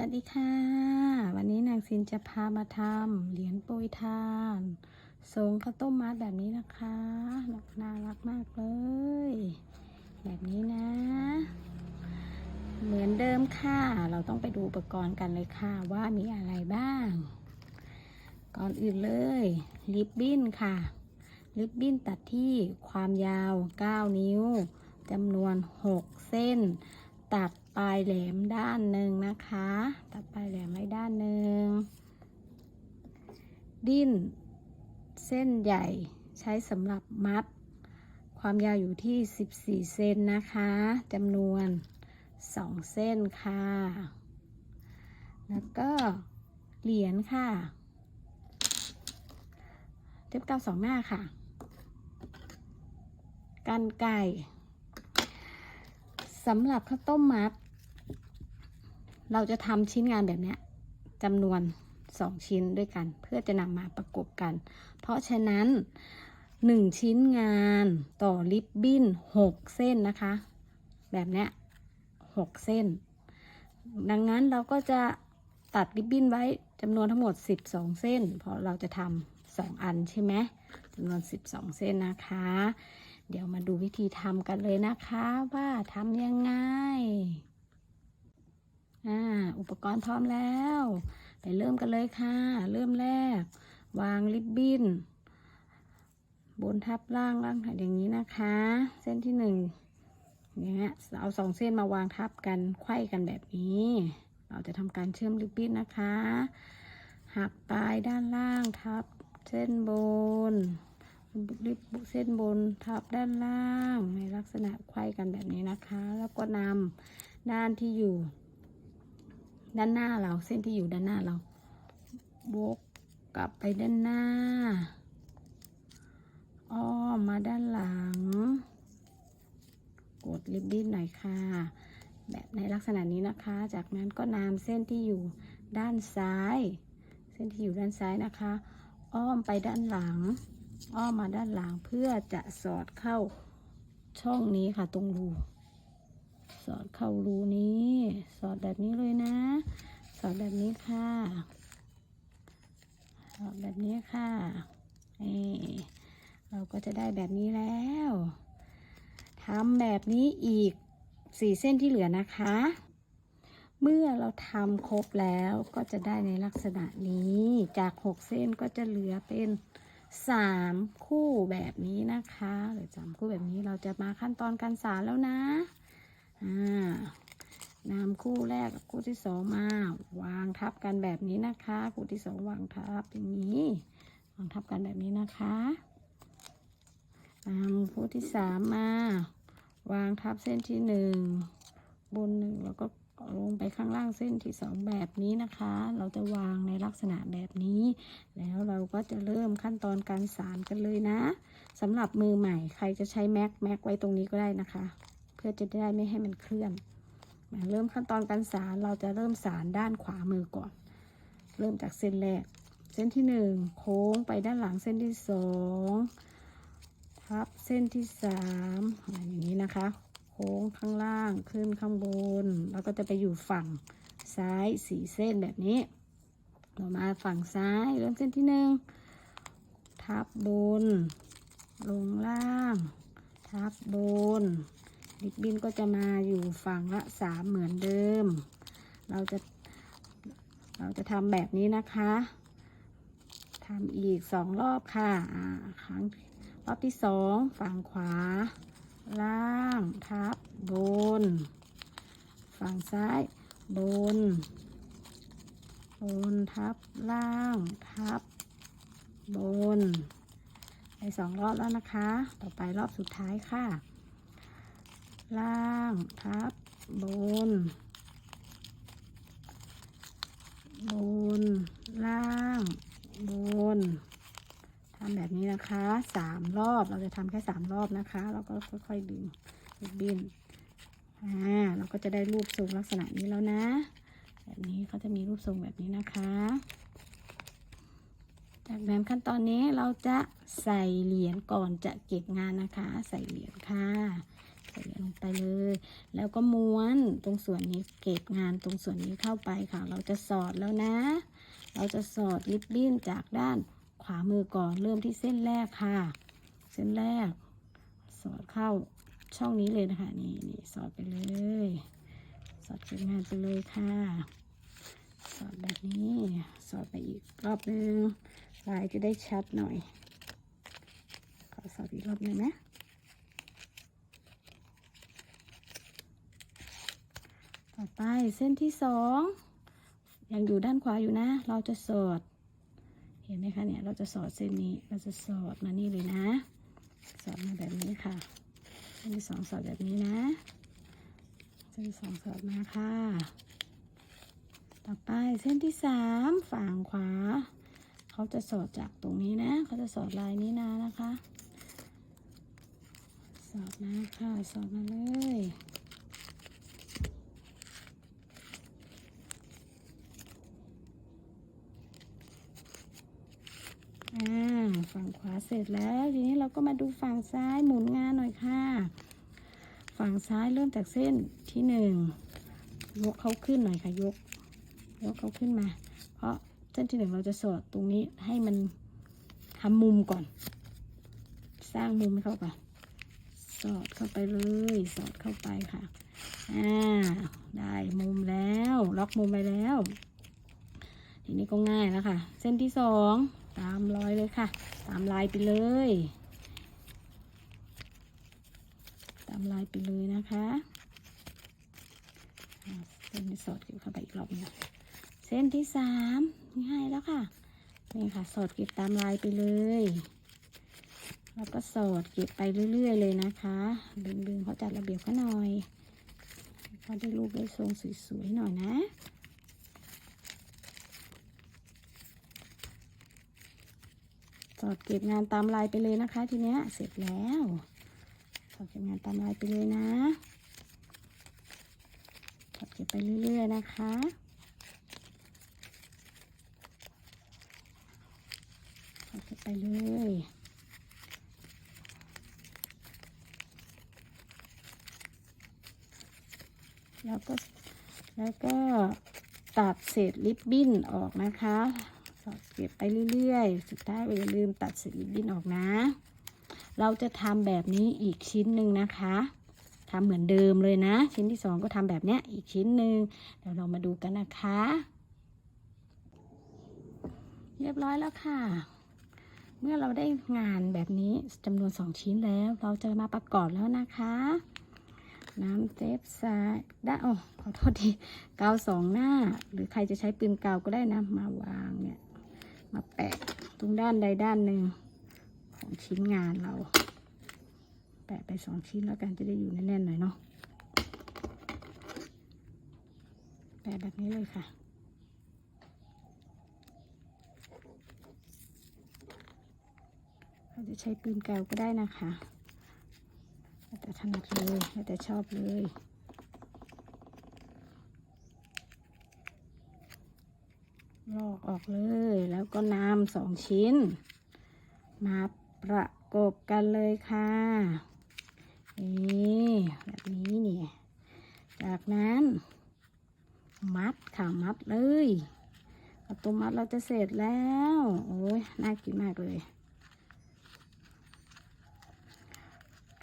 วัสดีค่ะ วันนี้นางซินจะพามาทำเหรียญโปรยทานทรงข้าวต้มมัดแบบนี้นะคะน่ารักมากเลย แบบนี้นะ เหมือนเดิมค่ะ เราต้องไปดูอุปกรณ์กันเลยค่ะ ว่ามีอะไรบ้าง ก่อนอื่นเลยริบบิ้นค่ะริบบิ้นตัดที่ความยาว 9 นิ้วจำนวน 6 เส้น ตัด ปลายแหลมด้านหนึ่งนะคะ ตัดปลายแหลมไว้ด้านหนึ่ง ดิ้น เส้นใหญ่ใช้สำหรับมัด ความยาวอยู่ที่ 14 เซนนะคะจำนวน 2 เส้นค่ะ แล้วก็เหรียญค่ะเทปกาวสองหน้าค่ะ กันไก่สำหรับข้าวต้มมัด เราจะทำชิ้นงานแบบนี้จำนวน 2 ชิ้นด้วยกัน เพื่อจะนำมาประกบกัน เพราะฉะนั้น 1 ชิ้นงานต่อริบบิ้น 6 เส้นนะคะ แบบนี้6เส้น ดังนั้นเราก็จะตัดริบบิ้นไว้จำนวนทั้งหมด 12 เส้น เพราะเราจะทำ2อันใช่ไหมจำนวน 12 เส้นนะคะ เดี๋ยวมาดูวิธีทำกันเลยนะคะว่าทำยังไง อ่าอุปกรณ์พร้อมแล้ว ไปเริ่มกันเลยค่ะ เริ่มแรก วางริบบิ้น บนทับล่างล่างอย่างนี้นะคะ เส้นที่หนึ่งอย่างเงี้ยเอาสองเส้นมาวางทับกันไขว้กันแบบนี้ เราจะทำการเชื่อมริบบิ้นนะคะ หักปลายด้านล่างทับเส้นบนริบเส้นบนทับด้านล่างในลักษณะไขว้กันแบบนี้นะคะ แล้วก็นำด้านที่อยู่ ด้านหน้าเราเส้นที่อยู่ด้านหน้าเราวกกลับไปด้านหน้า อ้อมมาด้านหลัง กดริบบิ้นหน่อยค่ะ แบบในลักษณะนี้นะคะ จากนั้นก็นำเส้นที่อยู่ด้านซ้าย เส้นที่อยู่ด้านซ้ายนะคะ อ้อมไปด้านหลัง อ้อมมาด้านหลังเพื่อจะสอดเข้าช่องนี้ค่ะตรงรู สอดเข้ารูนี้ สอดแบบนี้เลยนะ สอดแบบนี้ค่ะ สอดแบบนี้ค่ะนี่เราก็จะได้แบบนี้แล้วทำแบบนี้อีกสี่เส้นที่เหลือนะคะ เมื่อเราทำครบแล้วก็จะได้ในลักษณะนี้ จากหกเส้นก็จะเหลือเป็นสามคู่แบบนี้นะคะหรือสามคู่แบบนี้เราจะมาขั้นตอนการสารแล้วนะ อ่านำคู่แรกกับคู่ที่สองมา วางทับกันแบบนี้นะคะ คู่ที่สองวางทับอย่างนี้ วางทับกันแบบนี้นะคะนำคู่ที่สามมา วางทับเส้นที่หนึ่งบนหนึ่งแล้วก็ลงไปข้างล่างเส้นที่สองแบบนี้นะคะ เราจะวางในลักษณะแบบนี้ แล้วเราก็จะเริ่มขั้นตอนการสารกันเลยนะสำหรับมือใหม่ใครจะใช้แม็กแม็กไว้ตรงนี้ก็ได้นะคะ พื่อจะได้ไม่ให้มันเคลื่อนมาเริ่มขั้นตอนการสารเราจะเริ่มสารด้านขวามือก่อน เริ่มจากเส้นแรก เส้นที่หนึ่งโค้งไปด้านหลังเส้นที่สองทับเส้นที่สามอย่างนี้นะคะ โค้งข้างล่างขึ้นข้างบน แล้วก็จะไปอยู่ฝั่งซ้ายสี่เส้นแบบนี้เรามาฝั่งซ้ายเริ่มเส้นที่หนึ่งทับบน ลงล่าง ทับบน ริบบิ้นก็จะมาอยู่ฝั่งละสามเหมือนเดิม เราจะเราจะทำแบบนี้นะคะทำอีกสองรอบค่ะครั้งรอบที่สองฝั่งขวา ล่างทับบน ฝั่งซ้าย บน บนทับล่างทับบนไปสองรอบแล้วนะคะ ต่อไปรอบสุดท้ายค่ะ ล่างทับบน บน ล่าง บนทำแบบนี้นะคะสามรอบเราจะทำแค่สามรอบนะคะ แล้วก็ค่อยๆดึงริบบิ้นอ่าเราก็จะได้รูปทรงลักษณะนี้แล้วนะ แบบนี้เขาจะมีรูปทรงแบบนี้นะคะ จากนั้นขั้นตอนนี้เราจะใส่เหรียญก่อนจะเก็บงานนะคะ ใส่เหรียญค่ะ ส่ลงไปเลย แล้วก็ม้วนตรงส่วนนี้เก็บงานตรงส่วนนี้เข้าไปค่ะ เราจะสอดแล้วนะ เราจะสอดริบบิ้นจากด้านขวามือก่อนเริ่มที่เส้นแรกค่ะ เส้นแรก สอดเข้าช่องนี้เลยนะคะนี่นี่สอดไปเลย สอดเก็บงานไปเลยค่ะ สอดแบบนี้ สอดไปอีกรอบนึงลายจะได้ชัดหน่อยขอสอดอีกรอบหนึ่งนะ ต่อ ไปเส้นที่สองยังอยู่ด้านขวาอยู่นะ เราจะสอด เห็นไหมคะเนี่ย เราจะสอดเส้นนี้ เราจะสอดมานี่เลยนะ สอดมาแบบนี้ค่ะ เส้นที่สองสอดแบบนี้นะ เส้นที่สองสอดมาค่ะ ต่อไปเส้นที่สามฝั่งขวา เขาจะสอดจากตรงนี้นะ เขาจะสอดลายนี้นะนะคะ สอดมาค่ะ สอดมาเลย อ่า ฝั่งขวาเสร็จแล้ว ทีนี้เราก็มาดูฝั่งซ้ายหมุนงานหน่อยค่ะ ฝั่งซ้ายเริ่มจากเส้นที่หนึ่งยกเขาขึ้นหน่อยค่ะยกยกเขาขึ้นมา เพราะเส้นที่หนึ่งเราจะสอดตรงนี้ให้มันทำมุมก่อน สร้างมุมให้เขาก่อนสอดเข้าไปเลยสอดเข้าไปค่ะอ่าได้มุมแล้ว ล็อกมุมไปแล้วทีนี้ก็ง่ายแล้วค่ะ เส้นที่สอง ตามรอยเลยค่ะ ตามลายไปเลย ตามลายไปเลยนะคะเส้นสอดเก็บเข้าไปอีกรอบหนึงเส้นที่สามง่ายแล้วค่ะนี่ค่ะสอดเก็บตามลายไปเลยแล้วก็สอดเก็บไปเรื่อย ๆ เลยนะคะดึงๆเขาจัดระเบียบเขาหน่อยเขาได้รูปได้ทรงสวยๆหน่อยนะ สอดเก็บงานตามลายไปเลยนะคะ ทีเนี้ยเสร็จแล้วสอดเก็บงานตามลายไปเลยนะสอดเก็บไปเรื่อย ๆ นะคะสอดเก็บไปเลยแล้วก็แล้วก็ตัดเศษริบบิ้นออกนะคะ อดเก็บไปเรื่อยๆ สุดท้ายอย่าลืมตัดเศษรินออกนะ เราจะทำแบบนี้อีกชิ้นหนึ่งนะคะทำเหมือนเดิมเลยนะ ชิ้นที่สองก็ทำแบบเนี้ยอีกชิ้นหนึ่งเดี๋ยวเรามาดูกันนะคะ เรียบร้อยแล้วค่ะ เมื่อเราได้งานแบบนี้จำนวนสองชิ้นแล้ว เราจะมาประกอบแล้วนะคะน้ำเซฟซายได้โอ้ขอโทษทีกาวสองหน้า หรือใครจะใช้ปืนกาวก็ได้นะ มาวางเนี่ย มาแปะตรงด้านใดด้านหนึ่งของชิ้นงานเรา แปะไปสองชิ้นแล้วกันจะได้อยู่แน่นๆหน่อยเนาะแปะแบบนี้เลยค่ะเราจะใช้ปืนกาวก็ได้นะคะ แต่ถนัดเลยแต่ชอบเลย ลอกออกเลย แล้วก็นำสองชิ้น มาประกบกันเลยค่ะนี่แบบนี้เนี่ย จากนั้น มัดค่ะมัดเลยเอาตัวมัดเราจะเสร็จแล้ว โอ้ยน่ากินมากเลย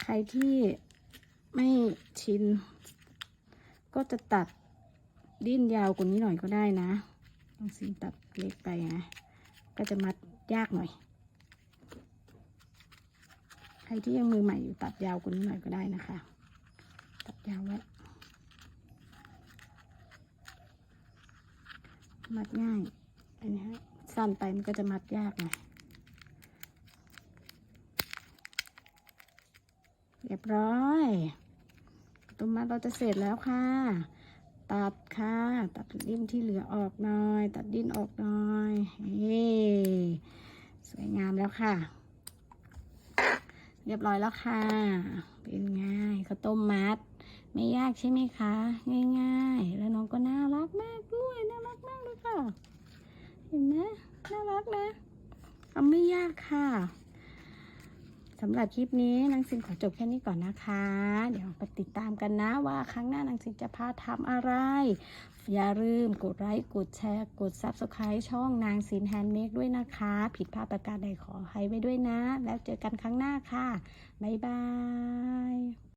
ใครที่ไม่ชิน ก็จะตัดดิ้นยาวกว่านี้หน่อยก็ได้นะ ต้องสินตัดเล็กไปนะ ก็จะมัดยากหน่อย ใครที่ยังมือใหม่อยู่ตัดยาวกว่านี้หน่อยก็ได้นะคะ ตัดยาวไว้มัดง่าย อันนี้ฮะสั้นไปมันก็จะมัดยากหน่อยเรียบร้อยตัวมัดเราจะเสร็จแล้วค่ะ ตัดค่ะ ตัดดิ้นที่เหลือออกหน่อย ตัดดิ้นออกหน่อยเฮ้สวยงามแล้วค่ะ เรียบร้อยแล้วค่ะ เป็นไงข้าวต้มมัด ไม่ยากใช่ไหมคะ ง่ายๆ แล้วน้องก็น่ารักมากด้วยน่ารักมากเลยค่ะ เห็นไหมน่ารักนะทำไม่ยากค่ะ สำหรับคลิปนี้นางซินขอจบแค่นี้ก่อนนะคะ เดี๋ยวไปติดตามกันนะว่าครั้งหน้านางซินจะพาทำอะไร อย่าลืมกดไลค์กดแชร์กด Subscribe ช่องนางซินแฮนด์เมดด้วยนะคะ ผิดพลาดประการใดขอให้ไว้ด้วยนะ แล้วเจอกันครั้งหน้าค่ะ บ๊ายบาย